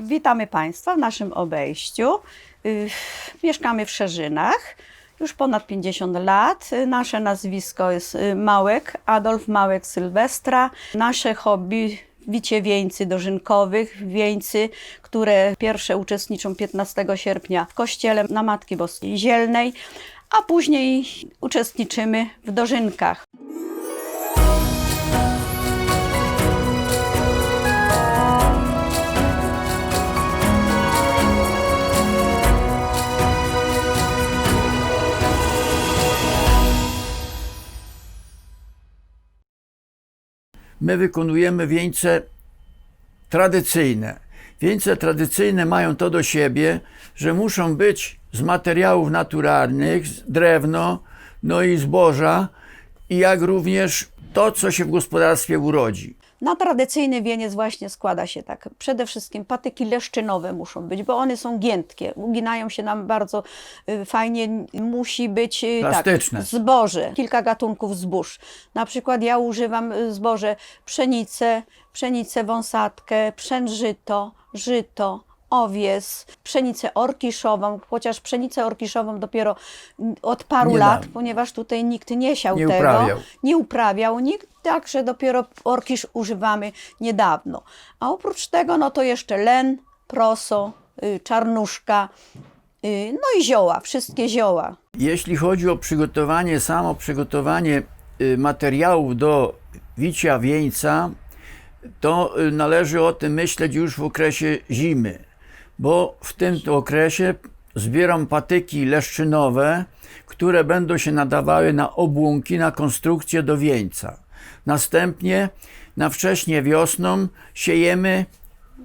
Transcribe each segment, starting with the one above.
Witamy Państwa w naszym obejściu. Y, Mieszkamy w Szerzynach już ponad 50 lat. Nasze nazwisko jest y, Małek, Adolf Małek Sylwestra. Nasze hobby wicie wieńcy dożynkowych, wieńcy, które pierwsze uczestniczą 15 sierpnia w kościele na Matki Boskiej Zielnej, a później uczestniczymy w dożynkach. My wykonujemy wieńce tradycyjne. Wieńce tradycyjne mają to do siebie, że muszą być z materiałów naturalnych, z drewno, no i zboża, jak również to, co się w gospodarstwie urodzi. Na tradycyjny wieniec właśnie składa się tak. Przede wszystkim patyki leszczynowe muszą być, bo one są giętkie, uginają się nam bardzo y, fajnie. Musi być y, Plastyczne. tak, zboże, kilka gatunków zbóż. Na przykład ja używam y, zboże pszenicę, pszenicę wąsatkę, pszenżyto, żyto, owies, pszenicę orkiszową, chociaż pszenicę orkiszową dopiero od paru Niedawno. lat, ponieważ tutaj nikt nie siał Nie tego uprawiał. nie uprawiał nikt, także dopiero orkisz używamy niedawno. A oprócz tego, no to jeszcze len, proso, y, czarnuszka, y, no i zioła, wszystkie zioła. Jeśli chodzi o przygotowanie, samo przygotowanie y, materiałów do wicia wieńca, to należy o tym myśleć już w okresie zimy, bo w tym okresie zbieram patyki leszczynowe, które będą się nadawały na obłąki, na konstrukcję do wieńca. Następnie na wcześnie wiosną siejemy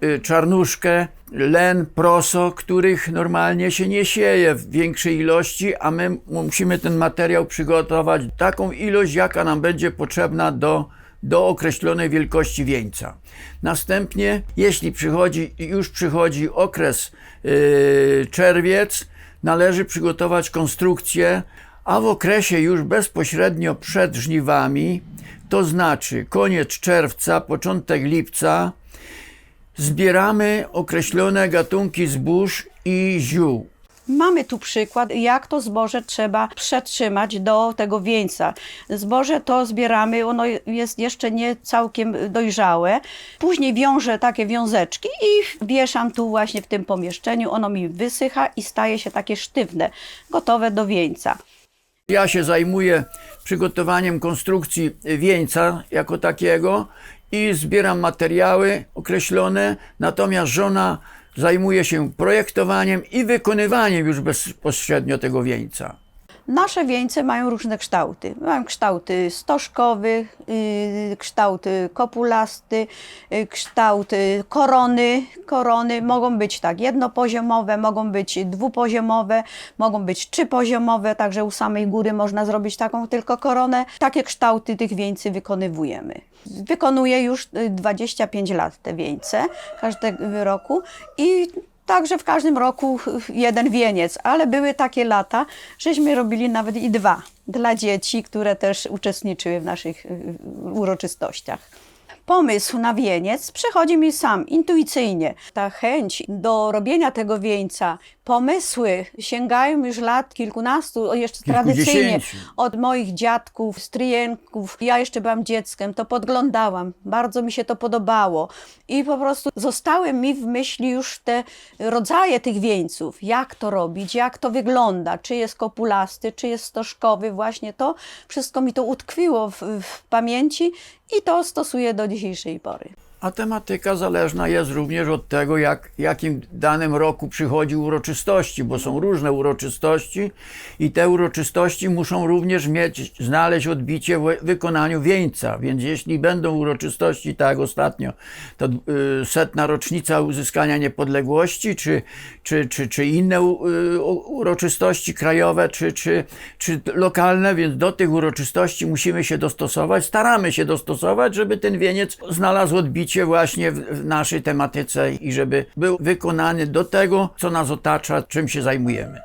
y, czarnuszkę, len, proso, których normalnie się nie sieje w większej ilości, a my musimy ten materiał przygotować taką ilość, jaka nam będzie potrzebna do, do określonej wielkości wieńca. Następnie, jeśli przychodzi, już przychodzi okres yy, czerwiec, należy przygotować konstrukcję, a w okresie już bezpośrednio przed żniwami, to znaczy koniec czerwca, początek lipca, zbieramy określone gatunki zbóż i ziół. Mamy tu przykład, jak to zboże trzeba przetrzymać do tego wieńca. Zboże to zbieramy, ono jest jeszcze nie całkiem dojrzałe. Później wiążę takie wiązeczki i wieszam tu właśnie w tym pomieszczeniu. Ono mi wysycha i staje się takie sztywne, gotowe do wieńca. Ja się zajmuję przygotowaniem konstrukcji wieńca jako takiego i zbieram materiały określone, natomiast żona zajmuje się projektowaniem i wykonywaniem już bezpośrednio tego wieńca. Nasze wieńce mają różne kształty. Mają kształty stożkowy, yy, kształty kopulasty, yy, kształty korony. Korony mogą być tak jednopoziomowe, mogą być dwupoziomowe, mogą być trzypoziomowe, także u samej góry można zrobić taką tylko koronę. Takie kształty tych wieńcy wykonywujemy. Wykonuję już yy, 25 lat te wieńce każdego roku i Także w każdym roku jeden wieniec, ale były takie lata, żeśmy robili nawet i dwa dla dzieci, które też uczestniczyły w naszych y, uroczystościach. Pomysł na wieniec przychodzi mi sam, intuicyjnie. Ta chęć do robienia tego wieńca, pomysły sięgają już lat kilkunastu, o, jeszcze tradycyjnie od moich dziadków, stryjenków. Ja jeszcze byłam dzieckiem, to podglądałam. Bardzo mi się to podobało. I po prostu zostały mi w myśli już te rodzaje tych wieńców. Jak to robić, jak to wygląda, czy jest kopulasty, czy jest stożkowy. Właśnie to wszystko mi to utkwiło w, w pamięci i to stosuję do dzisiejszej pory. A tematyka zależna jest również od tego, jak, jakim danym roku przychodzi uroczystości, bo są różne uroczystości i te uroczystości muszą również mieć, znaleźć odbicie w wykonaniu wieńca. Więc jeśli będą uroczystości, tak jak ostatnio, to y, setna rocznica uzyskania niepodległości, czy, czy, czy, czy inne y, uroczystości krajowe, czy, czy, czy lokalne, więc do tych uroczystości musimy się dostosować, staramy się dostosować, żeby ten wieniec znalazł odbicie właśnie w, naszej tematyce i żeby był wykonany do tego, co nas otacza, czym się zajmujemy.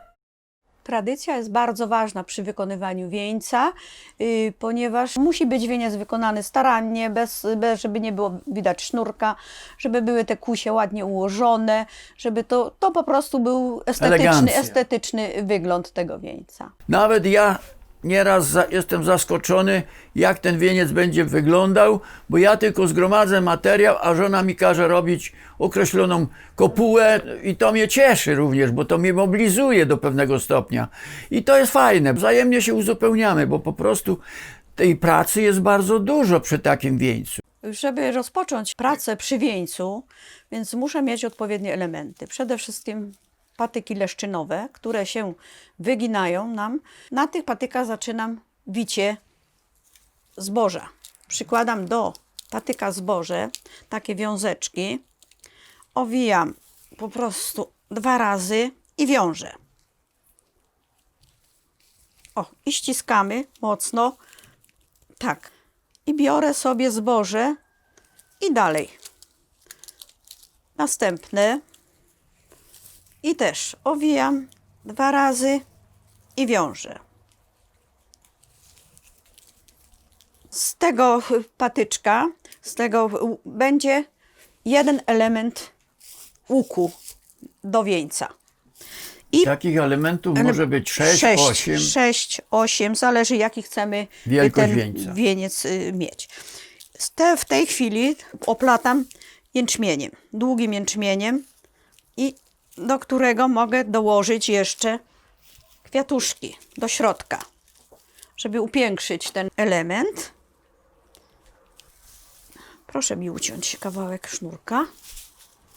Tradycja jest bardzo ważna przy wykonywaniu wieńca, y, ponieważ musi być wieniec wykonany starannie, bez, bez, żeby nie było widać sznurka, żeby były te kusie ładnie ułożone, żeby to, to po prostu był estetyczny, Elegancja. estetyczny wygląd tego wieńca. Nawet ja nieraz za, jestem zaskoczony, jak ten wieniec będzie wyglądał, bo ja tylko zgromadzę materiał, a żona mi każe robić określoną kopułę i to mnie cieszy również, bo to mnie mobilizuje do pewnego stopnia. I to jest fajne, wzajemnie się uzupełniamy, bo po prostu tej pracy jest bardzo dużo przy takim wieńcu. Żeby rozpocząć pracę przy wieńcu, więc muszę mieć odpowiednie elementy. Przede wszystkim patyki leszczynowe, które się wyginają nam. Na tych patykach zaczynam wicie zboża. Przykładam do patyka zboże takie wiązeczki, owijam po prostu dwa razy i wiążę. O, i ściskamy mocno. Tak. I biorę sobie zboże i dalej. Następne. I też owijam dwa razy i wiążę. Z tego patyczka, z tego będzie jeden element łuku do wieńca. I Takich elementów może być 6, 8. 6, 8, zależy jaki chcemy Wielkość ten wieńca. wieniec y, mieć. Te, w tej chwili oplatam jęczmieniem, długim jęczmieniem i do którego mogę dołożyć jeszcze kwiatuszki do środka, żeby upiększyć ten element. Proszę mi uciąć kawałek sznurka.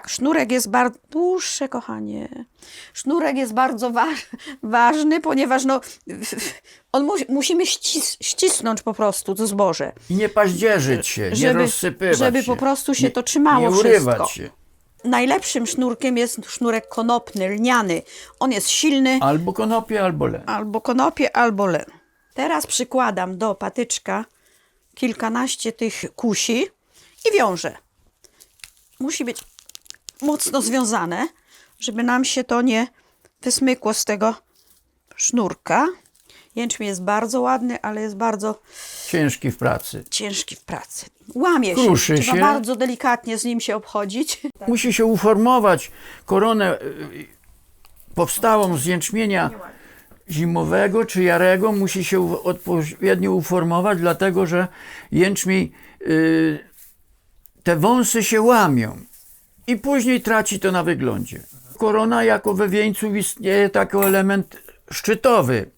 Sznurek jest bardzo dłuższy, kochanie. Sznurek jest bardzo wa ważny, ponieważ no, on mu musimy ścis ścisnąć po prostu to zboże. I nie paździerzyć się, nie Żeby- rozsypywać żeby się. po prostu się nie, to trzymało nie urywać wszystko. się. Najlepszym sznurkiem jest sznurek konopny, lniany. On jest silny, Albo konopie, albo len. albo konopie, albo len. Teraz przykładam do patyczka kilkanaście tych kusi i wiążę. Musi być mocno związane, żeby nam się to nie wysmykło z tego sznurka. Jęczmień jest bardzo ładny, ale jest bardzo Ciężki w pracy. ciężki w pracy. Łamie Kruszy się. Trzeba się. bardzo delikatnie z nim się obchodzić. Musi się uformować koronę y, powstałą z jęczmienia zimowego czy jarego, musi się odpowiednio uformować, dlatego że jęczmień, y, te wąsy się łamią i później traci to na wyglądzie. Korona jako we wieńcu istnieje taki element szczytowy,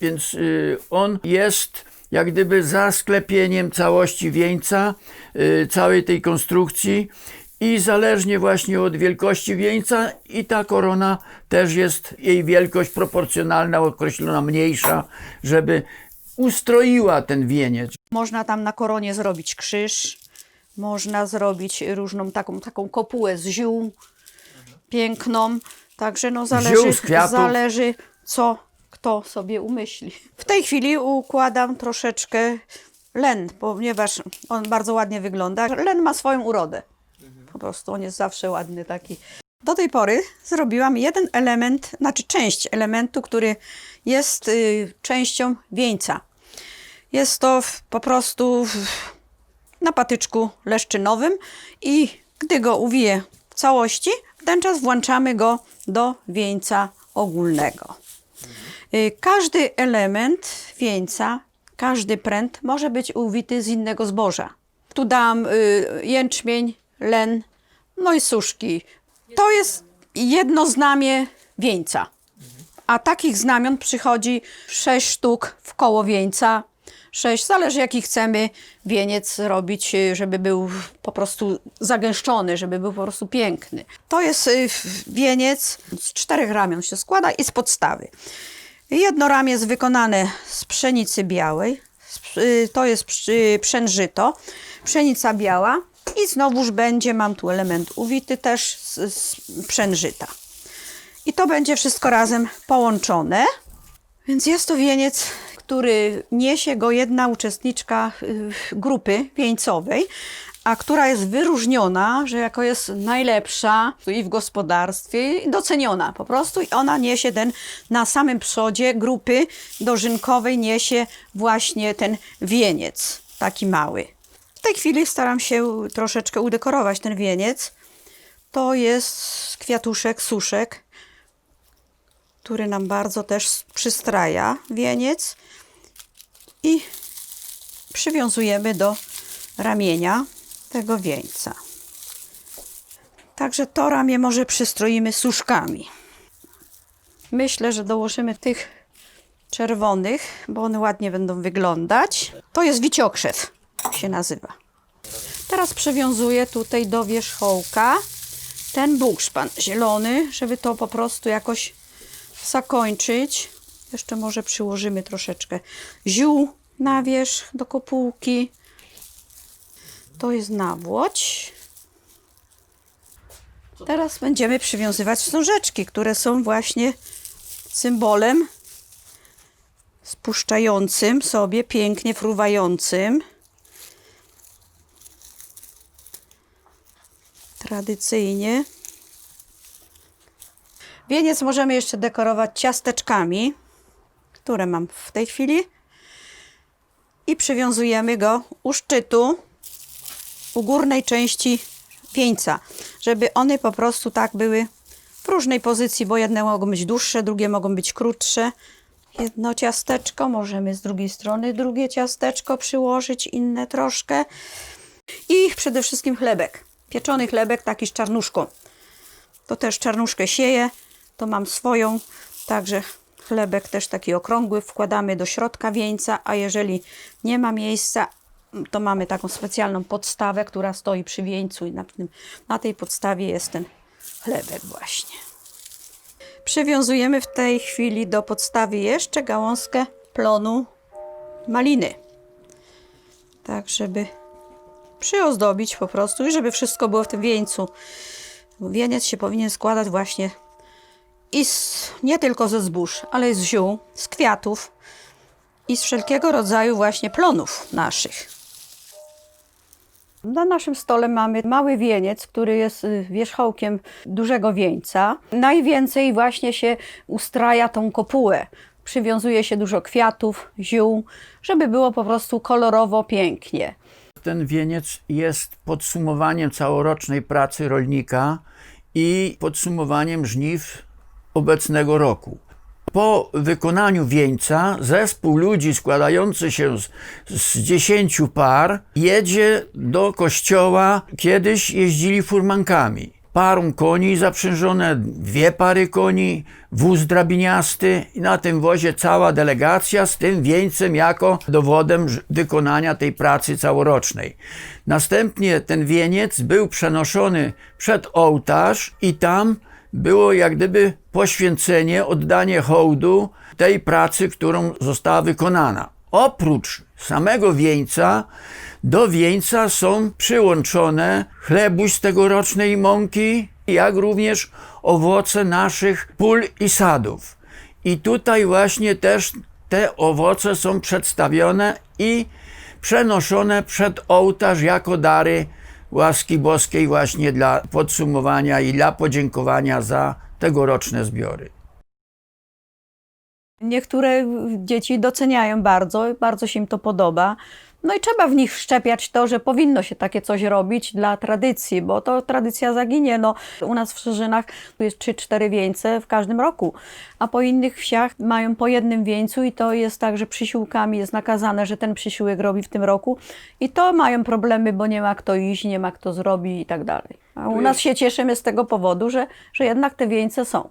więc y, on jest jak gdyby za sklepieniem całości wieńca, y, całej tej konstrukcji i zależnie właśnie od wielkości wieńca i ta korona też jest jej wielkość proporcjonalna, określona mniejsza, żeby ustroiła ten wieniec. Można tam na koronie zrobić krzyż, można zrobić różną taką, taką kopułę z ziół piękną. Także no zależy, zależy co kto sobie umyśli. W tej chwili układam troszeczkę len, ponieważ on bardzo ładnie wygląda. Len ma swoją urodę. Po prostu on jest zawsze ładny taki. Do tej pory zrobiłam jeden element, znaczy część elementu, który jest y, częścią wieńca. Jest to w, po prostu w, na patyczku leszczynowym i gdy go uwiję w całości, w ten czas włączamy go do wieńca ogólnego. Y, Każdy element wieńca, każdy pręt może być uwity z innego zboża. Tu dam y, jęczmień, len, no i suszki. To jest jedno znamie wieńca. A takich znamion przychodzi sześć sztuk w koło wieńca. Sześć, zależy jaki chcemy wieniec robić, y, żeby był po prostu zagęszczony, żeby był po prostu piękny. To jest y, wieniec z czterech ramion się składa i z podstawy. Jedno ramię jest wykonane z pszenicy białej, y, to jest psz- przężyto, pszenica biała i znowuż będzie, mam tu element uwity też z, z pszężyta. I to będzie wszystko razem połączone. Więc jest to wieniec, który niesie go jedna uczestniczka y, grupy wieńcowej, a która jest wyróżniona, że jako jest najlepsza i w gospodarstwie, i doceniona po prostu. I ona niesie ten, na samym przodzie grupy dożynkowej niesie właśnie ten wieniec, taki mały. W tej chwili staram się troszeczkę udekorować ten wieniec. To jest kwiatuszek, suszek, który nam bardzo też przystraja wieniec i przywiązujemy do ramienia tego wieńca. Także to ramię może przystroimy suszkami. Myślę, że dołożymy tych czerwonych, bo one ładnie będą wyglądać. To jest wiciokrzew, się nazywa. Teraz przywiązuję tutaj do wierzchołka ten bukszpan zielony, żeby to po prostu jakoś zakończyć. Jeszcze może przyłożymy troszeczkę ziół na wierzch do kopułki. To jest nawłoć. Teraz będziemy przywiązywać wstążeczki, które są właśnie symbolem spuszczającym sobie, pięknie fruwającym. Tradycyjnie. Wieniec możemy jeszcze dekorować ciasteczkami, które mam w tej chwili. I przywiązujemy go u szczytu, u górnej części wieńca, żeby one po prostu tak były w różnej pozycji, bo jedne mogą być dłuższe, drugie mogą być krótsze. Jedno ciasteczko, możemy z drugiej strony drugie ciasteczko przyłożyć, inne troszkę. I przede wszystkim chlebek. Pieczony chlebek, taki z czarnuszką. To też czarnuszkę sieję, to mam swoją, także chlebek też taki okrągły wkładamy do środka wieńca, a jeżeli nie ma miejsca, to mamy taką specjalną podstawę, która stoi przy wieńcu i na, tym, na tej podstawie jest ten chlebek właśnie. Przywiązujemy w tej chwili do podstawy jeszcze gałązkę plonu maliny. Tak, żeby przyozdobić po prostu i żeby wszystko było w tym wieńcu. Wieniec się powinien składać właśnie i z, nie tylko ze zbóż, ale z ziół, z kwiatów i z wszelkiego rodzaju właśnie plonów naszych. Na naszym stole mamy mały wieniec, który jest y, wierzchołkiem dużego wieńca. Najwięcej właśnie się ustraja tą kopułę. Przywiązuje się dużo kwiatów, ziół, żeby było po prostu kolorowo, pięknie. Ten wieniec jest podsumowaniem całorocznej pracy rolnika i podsumowaniem żniw obecnego roku. Po wykonaniu wieńca zespół ludzi składający się z, z 10 par jedzie do kościoła. Kiedyś jeździli furmankami. Parą koni zaprzężone, dwie pary koni, wóz drabiniasty i na tym wozie cała delegacja z tym wieńcem jako dowodem wykonania tej pracy całorocznej. Następnie ten wieniec był przenoszony przed ołtarz i tam było jak gdyby poświęcenie, oddanie hołdu tej pracy, którą została wykonana. Oprócz samego wieńca, do wieńca są przyłączone chlebuś z tegorocznej mąki, jak również owoce naszych pól i sadów. I tutaj właśnie też te owoce są przedstawione i przenoszone przed ołtarz jako dary łaski boskiej właśnie dla podsumowania i dla podziękowania za tegoroczne zbiory. Niektóre dzieci doceniają bardzo, bardzo się im to podoba. No i trzeba w nich wszczepiać to, że powinno się takie coś robić dla tradycji, bo to tradycja zaginie. No, u nas w Szerzynach jest 3-4 wieńce w każdym roku, a po innych wsiach mają po jednym wieńcu i to jest tak, że przysiłkami jest nakazane, że ten przysiłek robi w tym roku i to mają problemy, bo nie ma kto iść, nie ma kto zrobi i tak dalej. A u nas się cieszymy z tego powodu, że, że jednak te wieńce są.